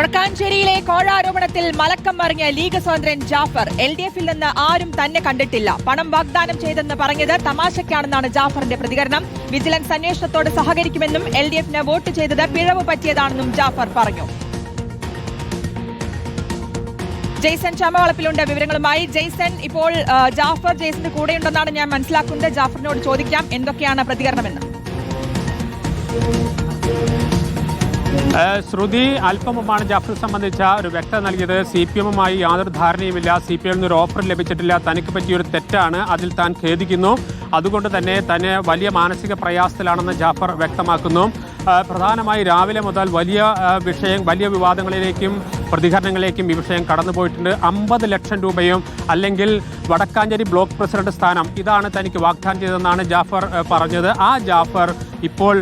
വടക്കാഞ്ചേരിയിലെ കോഴാരോപണത്തിൽ മലക്കം മറിഞ്ഞ ലീഗ് സ്വതന്ത്രൻ ജാഫർ. എൽ ഡി എഫിൽ നിന്ന് ആരും തന്നെ കണ്ടിട്ടില്ല. പണം വാഗ്ദാനം ചെയ്തെന്ന് പറഞ്ഞത് തമാശയ്ക്കാണെന്നാണ് ജാഫറിന്റെ പ്രതികരണം. വിജിലൻസ് അന്വേഷണത്തോട് സഹകരിക്കുമെന്നും എൽ ഡി എഫിന് വോട്ട് ചെയ്തത് പിഴവ് പറ്റിയതാണെന്നും ജാഫർ പറഞ്ഞു. ജെയ്സൺ ചമവളപ്പിലുണ്ട് വിവരങ്ങളുമായി. ജെയ്സൺ ഇപ്പോൾ ജാഫർ ജെയ്സന്റെ കൂടെയുണ്ടെന്നാണ് ഞാൻ മനസ്സിലാക്കുന്നത്. ജാഫറിനോട് ചോദിക്കാം എന്തൊക്കെയാണ് പ്രതികരണമെന്ന്? ശ്രുതി അല്പം മുമ്പാണ് ജാഫർ സംബന്ധിച്ച ഒരു വ്യക്തത നൽകിയത്. സി പി എമ്മുമായി യാതൊരു ധാരണയുമില്ല. സി പി എമ്മിന് ഒരു ഓഫർ ലഭിച്ചിട്ടില്ല. തനിക്ക് പറ്റിയൊരു തെറ്റാണ് അതിൽ താൻ ഖേദിക്കുന്നു. അതുകൊണ്ട് തന്നെ തന്നെ വലിയ മാനസിക പ്രയാസത്തിലാണെന്ന് ജാഫർ വ്യക്തമാക്കുന്നു. പ്രധാനമായി രാവിലെ മുതൽ വലിയ വിഷയം വലിയ വിവാദങ്ങളിലേക്കും പ്രതികരണങ്ങളിലേക്കും ഈ വിഷയം കടന്നുപോയിട്ടുണ്ട്. അമ്പത് ലക്ഷം രൂപയും അല്ലെങ്കിൽ വടക്കാഞ്ചേരി ബ്ലോക്ക് പ്രസിഡന്റ് സ്ഥാനം. ഇതാണ് തനിക്ക് വാഗ്ദാനം ചെയ്തതെന്നാണ് ജാഫർ പറഞ്ഞത്. ആ ജാഫർ ഇപ്പോൾ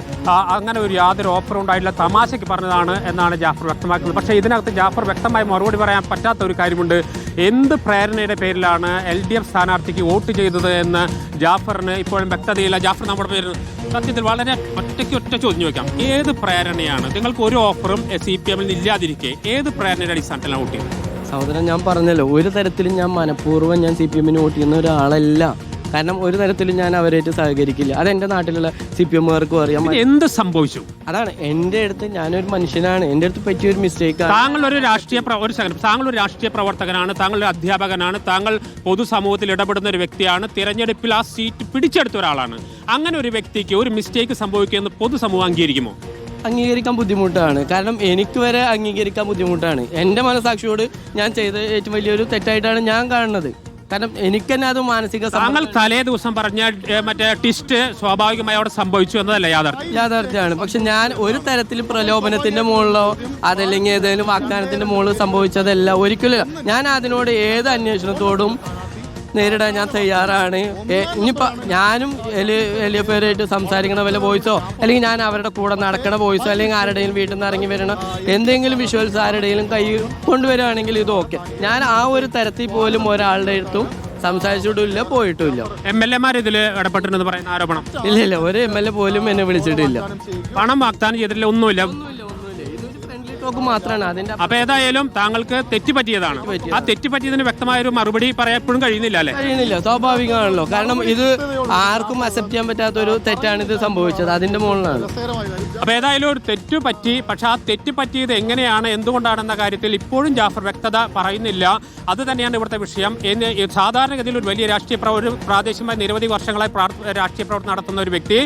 അങ്ങനെ ഒരു യാതൊരു ഓഫറും ഉണ്ടായിട്ടില്ല. തമാശയ്ക്ക് പറഞ്ഞതാണ് എന്നാണ് ജാഫർ വ്യക്തമാക്കുന്നത്. പക്ഷേ ഇതിനകത്ത് ജാഫർ വ്യക്തമായി മറുപടി പറയാൻ പറ്റാത്ത ഒരു കാര്യമുണ്ട്. എന്ത് പ്രേരണയുടെ പേരിലാണ് എൽ ഡി എഫ് സ്ഥാനാർത്ഥിക്ക് വോട്ട് ചെയ്തത് എന്ന് ജാഫറിന് ഇപ്പോഴും വ്യക്തതയില്ല. ജാഫർ നമ്മുടെ പേര് സത്യത്തിൽ വളരെ ഒറ്റയ്ക്ക് ഒറ്റ ചോദ്യം ചോദിക്കാം. ഏത് പ്രേരണയാണ്? നിങ്ങൾക്ക് ഒരു ഓഫറും സി പി എമ്മിൽ ഇല്ലാതിരിക്കെ ഏത് പ്രേരണയുടെ അടിസ്ഥാനത്തിലാണ് വോട്ട് ചെയ്തത്? സഹോദരൻ ഞാൻ പറഞ്ഞല്ലോ ഒരു തരത്തിലും ഞാൻ മനഃപൂർവം ഞാൻ സി പി എമ്മിന് വോട്ട് ചെയ്യുന്ന ഒരാളല്ല. കാരണം ഒരു തരത്തിലും ഞാൻ അവരായിട്ട് സഹകരിക്കില്ല. അത് എന്റെ നാട്ടിലുള്ള സി പി എമ്മുകാർക്കും അറിയാം. എന്ത് സംഭവിച്ചു? അതാണ് എന്റെ അടുത്ത് ഞാനൊരു മനുഷ്യനാണ്. എന്റെ അടുത്ത് പറ്റിയ ഒരു മിസ്റ്റേക്ക് താങ്കൾ ഒരു രാഷ്ട്രീയ ഒരു സെക്കൻഡ് താങ്കൾ ഒരു രാഷ്ട്രീയ പ്രവർത്തകനാണ് താങ്കൾ ഒരു അധ്യാപകനാണ് താങ്കൾ പൊതുസമൂഹത്തിൽ ഇടപെടുന്ന ഒരു വ്യക്തിയാണ് തിരഞ്ഞെടുപ്പിൽ ആ സീറ്റ് പിടിച്ചെടുത്ത ഒരാളാണ്. അങ്ങനെ ഒരു വ്യക്തിക്ക് ഒരു മിസ്റ്റേക്ക് സംഭവിക്കുമെന്ന് പൊതുസമൂഹം അംഗീകരിക്കുമോ? അംഗീകരിക്കാൻ ബുദ്ധിമുട്ടാണ്. കാരണം എനിക്ക് വരെ അംഗീകരിക്കാൻ ബുദ്ധിമുട്ടാണ്. എന്റെ മനസാക്ഷിയോട് ഞാൻ ചെയ്ത ഏറ്റവും വലിയൊരു തെറ്റായിട്ടാണ് ഞാൻ കാണുന്നത്. കാരണം എനിക്ക് തന്നെ അത് മാനസിക താങ്കൾ തലേ ദിവസം പറഞ്ഞ മറ്റേ ടിസ്റ്റ് സ്വാഭാവികമായി അവിടെ സംഭവിച്ചു എന്നതല്ല യാഥാർത്ഥ്യം? യാഥാർത്ഥ്യമാണ്. പക്ഷെ ഞാൻ ഒരു തരത്തിൽ പ്രലോഭനത്തിന്റെ മുകളിലോ അതല്ലെങ്കിൽ ഏതെങ്കിലും വാഗ്ദാനത്തിന്റെ മുകളിൽ സംഭവിച്ചതല്ല. ഒരിക്കലും ഞാൻ അതിനോട് ഏത് അന്വേഷണത്തോടും നേരിടാൻ ഞാൻ തയ്യാറാണ്. ഇനിയിപ്പോൾ ഇനിയിപ്പോ ഞാനും എലിയപ്പേരായിട്ട് സംസാരിക്കണ വല്ല വോയിസോ അല്ലെങ്കിൽ ഞാൻ അവരുടെ കൂടെ നടക്കണ വോയിസോ അല്ലെങ്കിൽ ആരുടെയും വീട്ടിൽ നിന്ന് ഇറങ്ങി വരണോ എന്തെങ്കിലും വിഷ്വൽസ് ആരുടെയും കൈ കൊണ്ടുവരികയാണെങ്കിൽ ഇത് ഓക്കെ ഞാൻ ആ ഒരു തരത്തിൽ പോലും ഒരാളുടെ അടുത്തും സംസാരിച്ചിട്ടില്ല പോയിട്ടുമില്ല എം എൽ എമാർ ഇതിൽ ഇടപെട്ടിരുന്നു പറയുന്ന ആരോപണം? ഇല്ല ഇല്ല. ഒരു എം എൽ എ പോലും എന്നെ വിളിച്ചിട്ടില്ല. പണം വാഗ്ദാനം ചെയ്തിട്ടില്ല ഒന്നുമില്ല. ടോക്ക് മാത്രമാണ് അതിന്റെ അപ്പൊ ഏതായാലും താങ്കൾക്ക് തെറ്റ് പറ്റിയതാണ് ആ തെറ്റ് പറ്റിയതിന് വ്യക്തമായ ഒരു മറുപടി പറയാപ്പോഴും കഴിയുന്നില്ല അല്ലെ? കഴിയുന്നില്ല. സ്വാഭാവികമാണല്ലോ. കാരണം ഇത് ആർക്കും അക്സെപ്റ്റ് ചെയ്യാൻ പറ്റാത്ത ഒരു തെറ്റാണ് ഇത് സംഭവിച്ചത്. അതിന്റെ മുകളിലാണ്. അപ്പൊ ഏതായാലും ഒരു തെറ്റ് പറ്റി പക്ഷെ ആ തെറ്റ് പറ്റിയത് എങ്ങനെയാണ് എന്തുകൊണ്ടാണെന്ന കാര്യത്തിൽ ഇപ്പോഴും ജാഫർ വ്യക്തത പറയുന്നില്ല. അത് തന്നെയാണ് ഇവിടുത്തെ വിഷയം. സാധാരണഗതിയിൽ ഒരു വലിയ രാഷ്ട്രീയ ഒരു പ്രാദേശികമായി നിരവധി വർഷങ്ങളായി രാഷ്ട്രീയ പ്രവർത്തനം നടത്തുന്ന ഒരു വ്യക്തി.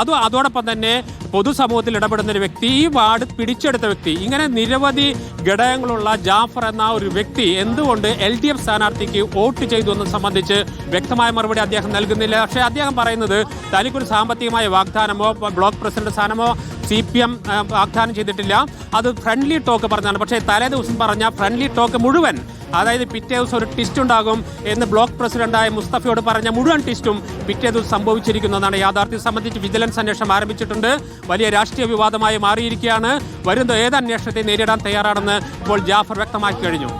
അത് അതോടൊപ്പം തന്നെ പൊതുസമൂഹത്തിൽ ഇടപെടുന്ന ഒരു വ്യക്തി ഈ വാർഡ് പിടിച്ചെടുത്ത വ്യക്തി ഇങ്ങനെ നിരവധി ഘടകങ്ങളുള്ള ജാഫർ എന്ന ഒരു വ്യക്തി എന്തുകൊണ്ട് എൽ ഡി എഫ് സ്ഥാനാർത്ഥിക്ക് വോട്ട് ചെയ്തു എന്നത് സംബന്ധിച്ച് വ്യക്തമായ മറുപടി അദ്ദേഹം നൽകുന്നില്ല. പക്ഷേ അദ്ദേഹം പറയുന്നത് തനിക്കൊരു സാമ്പത്തികമായ വാഗ്ദാനമോ ബ്ലോക്ക് പ്രസിഡന്റ് സ്ഥാനമോ സി പി എം വാഗ്ദാനം ചെയ്തിട്ടില്ല. അത് ഫ്രണ്ട്ലി ടോക്ക് പറഞ്ഞാണ്. പക്ഷേ തലേ ദിവസം പറഞ്ഞ ഫ്രണ്ട്ലി ടോക്ക് മുഴുവൻ അതായത് പിറ്റേ ദിവസം ഒരു ട്വിസ്റ്റ് ഉണ്ടാകും എന്ന് ബ്ലോക്ക് പ്രസിഡന്റായ മുസ്തഫയോട് പറഞ്ഞ മുഴുവൻ ട്വിസ്റ്റും പിറ്റേ ദിവസം സംഭവിച്ചിരിക്കുന്നതാണ്. യാഥാർത്ഥ്യം സംബന്ധിച്ച് വിജിലൻസ് അന്വേഷണം ആരംഭിച്ചിട്ടുണ്ട്. വലിയ രാഷ്ട്രീയ വിവാദമായി മാറിയിരിക്കുകയാണ്. വരുന്ന ഏത് അന്വേഷണത്തെ നേരിടാൻ തയ്യാറാണെന്ന് ഇപ്പോൾ ജാഫർ വ്യക്തമാക്കി കഴിഞ്ഞു.